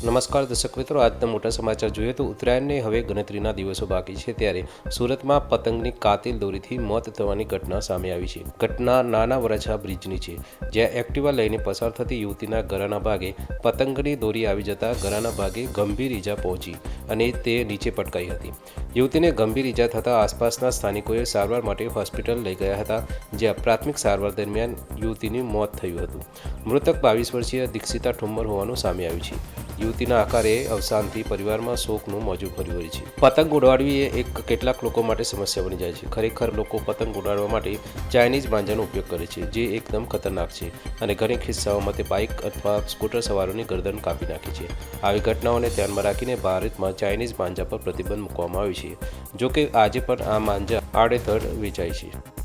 નમસ્કાર દર્શક મિત્રો, આજના મોટા સમાચાર જોઈએ તો ઉત્તરાયણને હવે ગણતરીના દિવસો બાકી છે ત્યારે સુરતમાં પતંગની કાતિલ દોરીથી મોત થવાની ઘટના સામે આવી છે. ઘટના નાના વરાછા બ્રિજની છે, જ્યાં એક્ટિવા લઈને પસાર થતી યુવતીના ગરાના ભાગે પતંગની દોરી આવી જતા ગરાના ભાગે ગંભીર ઈજા પહોંચી. અને તે નીચે પટકાઈ હતી. યુવતીને ગંભીર ઈજા થતાં આસપાસના સ્થાનિકોએ સારવાર માટે હોસ્પિટલ લઈ ગયા હતા, જ્યાં પ્રાથમિક સારવાર દરમિયાન યુવતીનું મોત થયું હતું. મૃતક બાવીસ વર્ષીય દીક્ષિતા ઠુમ્મર હોવાનું સામે આવ્યું છે. યુવતીના આકારે અવસાનથી પરિવારમાં શોકનું મોજું ભર્યું હોય છે. પતંગ ઉડાડવી એ એક કેટલાક લોકો માટે સમસ્યા બની જાય છે. ખરેખર લોકો પતંગ ઉડાડવા માટે ચાઇનીઝ માંજાનો ઉપયોગ કરે છે, જે એકદમ ખતરનાક છે અને ઘણી કિસ્સાઓમાં તે બાઇક અથવા સ્કૂટર સવારોની ગરદન કાપી નાખે છે. આવી ઘટનાઓને ધ્યાનમાં રાખીને ભારતમાં ચાઇનીઝ માંજા પર પ્રતિબંધ મૂકવામાં આવ્યો છે, જોકે આજે પણ આ માંજા આડેધડ વેચાય છે.